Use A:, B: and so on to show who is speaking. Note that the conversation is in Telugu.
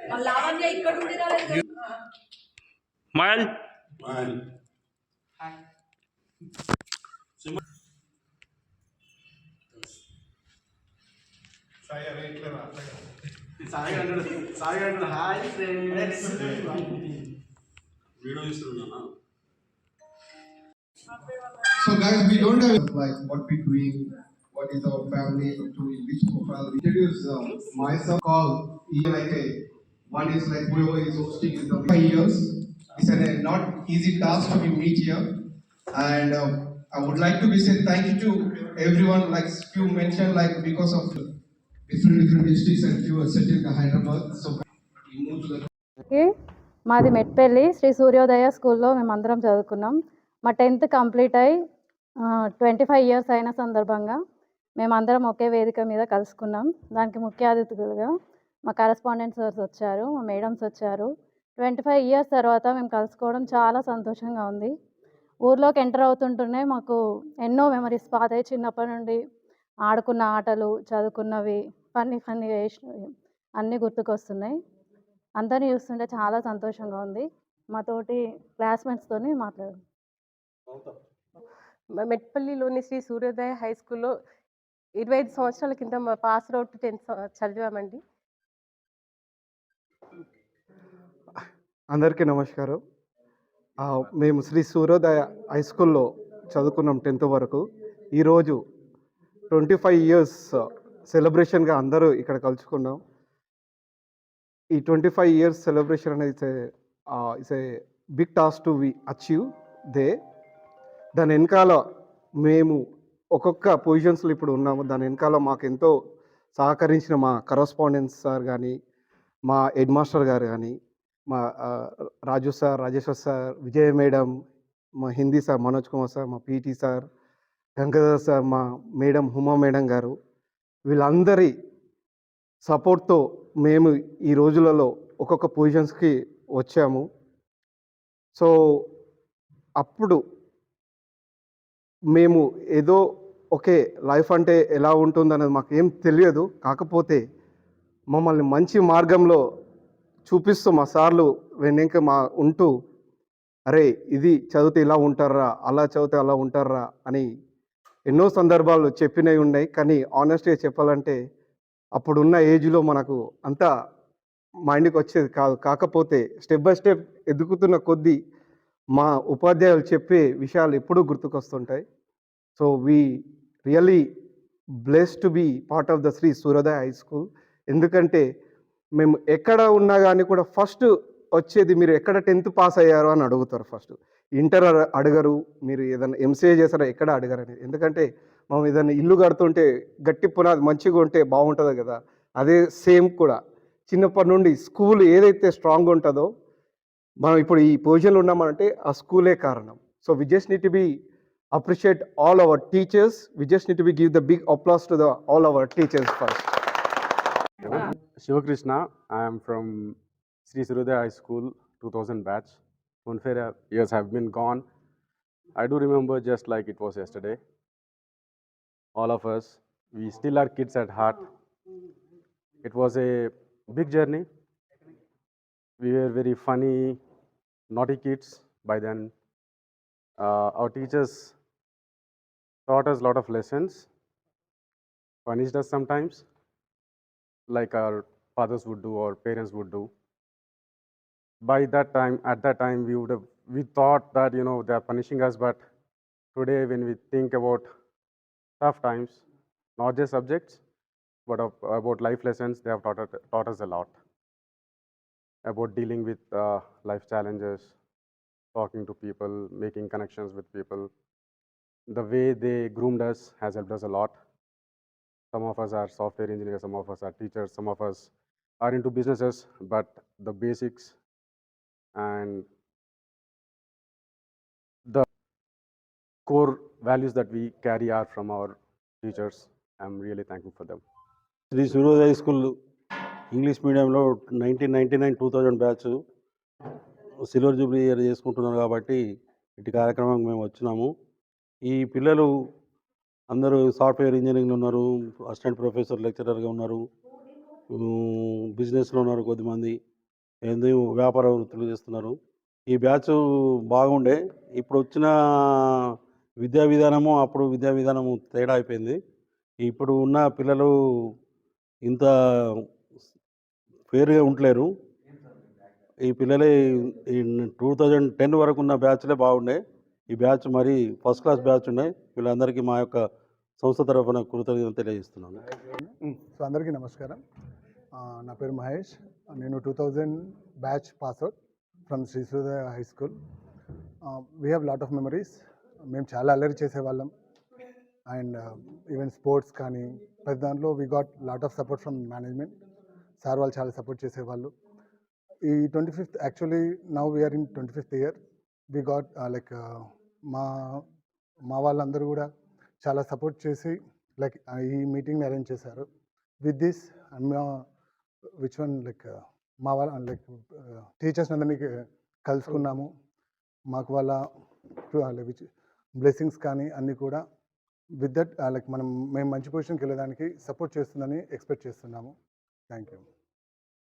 A: మళ్ళీ లావణ్య ఇక్కడ ఉండి రాలేదు కదా.
B: మయల్
C: సాయి అంటాడు సాయి అంటాడు హాయ్ ఫ్రెండ్స్
D: వీడియో చూస్తున్నా
E: So guys, we don't have like what we doing, what is our family doing, which profile. We introduce uh, myself called even like a one is like whoever is hosting is the five years. It's a not easy task to be meet here, and um, I would like to be say thank you to everyone. Like few mentioned, like because of different different districts and few are set in Hyderabad. So we move to the
F: కి మాది మెట్పల్లి శ్రీ సూర్యోదయ స్కూల్లో మేమందరం చదువుకున్నాం మా టెన్త్ కంప్లీట్ అయి ట్వంటీ ఫైవ్ ఇయర్స్ అయిన సందర్భంగా మేమందరం ఒకే వేదిక మీద కలుసుకున్నాం దానికి ముఖ్య అతిథులుగా మా కరెస్పాండెంట్ సార్స్ వచ్చారు మా మేడమ్స్ వచ్చారు. ట్వంటీ ఫైవ్ ఇయర్స్ తర్వాత మేము కలుసుకోవడం చాలా సంతోషంగా ఉంది. ఊర్లోకి ఎంటర్ అవుతుంటూనే మాకు ఎన్నో మెమరీస్ పాతాయి. చిన్నప్పటి నుండి ఆడుకున్న ఆటలు చదువుకున్నవి ఫన్నీ ఫన్నీగా వేసినవి అన్నీ గుర్తుకొస్తున్నాయి. అందరినీ చూస్తుంటే చాలా సంతోషంగా ఉంది. మా తోటి క్లాస్మేట్స్తోని మాట్లాడు.
G: మెట్పల్లిలోని శ్రీ సూర్యోదయ హై స్కూల్లో ఇరవై ఐదు సంవత్సరాల కింద పాస్ అవుట్ టెన్త్ చదివామండి.
H: అందరికీ నమస్కారం. మేము శ్రీ సూర్యోదయ హై స్కూల్లో చదువుకున్నాం టెన్త్ వరకు. ఈరోజు ట్వంటీ ఫైవ్ ఇయర్స్ సెలబ్రేషన్గా అందరూ ఇక్కడ కలుసుకున్నాం. ఈ ట్వంటీ ఫైవ్ ఇయర్స్ సెలబ్రేషన్ అనేది it's a big task to we achieve they. దాని వెనకాల మేము ఒక్కొక్క పొజిషన్స్లో ఇప్పుడు ఉన్నాము. దాని వెనకాల మాకు ఎంతో సహకరించిన మా కరస్పాండెన్స్ సార్ కానీ మా హెడ్ మాస్టర్ గారు కానీ మా Raju sir Rajeshwar sir Vijaya madam మా హిందీ సార్ మనోజ్ కుమార్ సార్ మా పీటీ సార్ గంగాధర్ సార్ మా మేడం హుమా మేడం గారు వీళ్ళందరి సపోర్ట్తో మేము ఈ రోజులలో ఒక్కొక్క పొజిషన్స్కి వచ్చాము. సో అప్పుడు మేము ఏదో ఓకే లైఫ్ అంటే ఎలా ఉంటుందనేది మాకు ఏం తెలియదు. కాకపోతే మమ్మల్ని మంచి మార్గంలో చూపిస్తూ మా సార్లు వెనక మా ఉంటూ అరే ఇది చదివితే ఇలా ఉంటారా అలా చదివితే అలా ఉంటారా అని ఎన్నో సందర్భాలు చెప్పినవి ఉన్నాయి. కానీ ఆనెస్ట్గా చెప్పాలంటే అప్పుడున్న ఏజ్లో మనకు అంత మైండ్కి వచ్చేది కాదు. కాకపోతే స్టెప్ బై స్టెప్ ఎదుగుతున్న కొద్దీ మా ఉపాధ్యాయులు చెప్పే విషయాలు ఎప్పుడూ గుర్తుకొస్తుంటాయి. So we really bless to be part of the Sri Suryodaya high school ఎందుకంటే మేము ఎక్కడ ఉన్నా కానీ కూడా ఫస్ట్ వచ్చేది మీరు ఎక్కడ టెన్త్ పాస్ అయ్యారు అని అడుగుతారు ఫస్ట్. ఇంటర్ అడగరు. మీరు ఏదైనా ఎంసీఏ చేసారా ఎక్కడ అడగరు అనేది ఎందుకంటే మనం ఏదైనా ఇల్లు కడుతుంటే గట్టి పునాది మంచిగా ఉంటే బాగుంటుంది కదా. అదే సేమ్ కూడా. చిన్నప్పటి నుండి స్కూల్ ఏదైతే స్ట్రాంగ్ ఉంటుందో మనం ఇప్పుడు ఈ పొజిషన్లో ఉన్నామంటే ఆ స్కూలే కారణం. So we just need be appreciate all our teachers. We just need be give the big applause to the all our teachers first.
D: Shivakrishna. I am from Sri Suryoday High School, 2000 batch. 25 years have been gone. I do remember just like it was yesterday. All of us, we still are kids at heart. It was a big journey. We were very funny, naughty kids by then. Uh, our teachers taught us a lot of lessons, punished us sometimes like our fathers would do or parents would do. By that time at that time we would have we thought that you know they are punishing us but today when we think about tough times not just subjects but of, about life lessons they have taught, taught us a lot. About dealing with uh, life challenges talking to people making connections with people. The way they groomed us has helped us a lot some of us are software engineers, some of us are teachers, some of us are into businesses, but the basics and the core values that we carry are from our teachers. I'm really thankful for them.
I: Sri Suryodaya school English మీడియంలో nineteen ninety nine two thousand batch silver jubilee year చేసుకుంటున్నారు కాబట్టి ఇటు కార్యక్రమం మేము వచ్చినాము ఈ పిల్లలు అందరూ సాఫ్ట్వేర్ ఇంజనీరింగ్లో ఉన్నారు అసిస్టెంట్ ప్రొఫెసర్ లెక్చరర్గా ఉన్నారు బిజినెస్లో ఉన్నారు కొద్దిమంది ఏంది వ్యాపార వృత్తులు చేస్తున్నారు. ఈ బ్యాచ్ బాగుండే ఇప్పుడు వచ్చిన విద్యా విధానము అప్పుడు విద్యా విధానము తేడా అయిపోయింది. ఇప్పుడు ఉన్న పిల్లలు ఇంత ఫేర్గా ఉండలేరు. ఈ పిల్లలే ఈ టూ థౌజండ్ టెన్ వరకు ఉన్న బ్యాచ్లే బాగుండే. ఈ బ్యాచ్ మరి ఫస్ట్ క్లాస్ బ్యాచ్ ఉన్నాయి. వీళ్ళందరికీ మా యొక్క సంస్థ తరఫున కృతజ్ఞతలు తెలియజేస్తున్నాను.
J: సో అందరికీ నమస్కారం. నా పేరు మహేష్. నేను two thousand batch pass out from Sri Surya high school. We have lot of memories మేము చాలా అల్లరి చేసేవాళ్ళం. అండ్ uh, ఈవెన్ స్పోర్ట్స్ కానీ ప్రతి దాంట్లో we got lot of support from management sir వాళ్ళు చాలా సపోర్ట్ చేసేవాళ్ళు. ఈ twenty fifth actually now we're in twenty fifth year we got like మా మా వాళ్ళందరూ కూడా చాలా సపోర్ట్ చేసి లైక్ ఈ మీటింగ్ని అరేంజ్ చేశారు. With this which one like మా వాళ్ళ లైక్ టీచర్స్ అందరినీ కలుసుకున్నాము. మాకు వాళ్ళ విచ్ బ్లెస్సింగ్స్ కానీ అన్నీ కూడా విత్ దట్ లైక్ మనం మేము మంచి పొజిషన్కి వెళ్ళడానికి సపోర్ట్ చేస్తుందని ఎక్స్పెక్ట్ చేస్తున్నాము. Thank you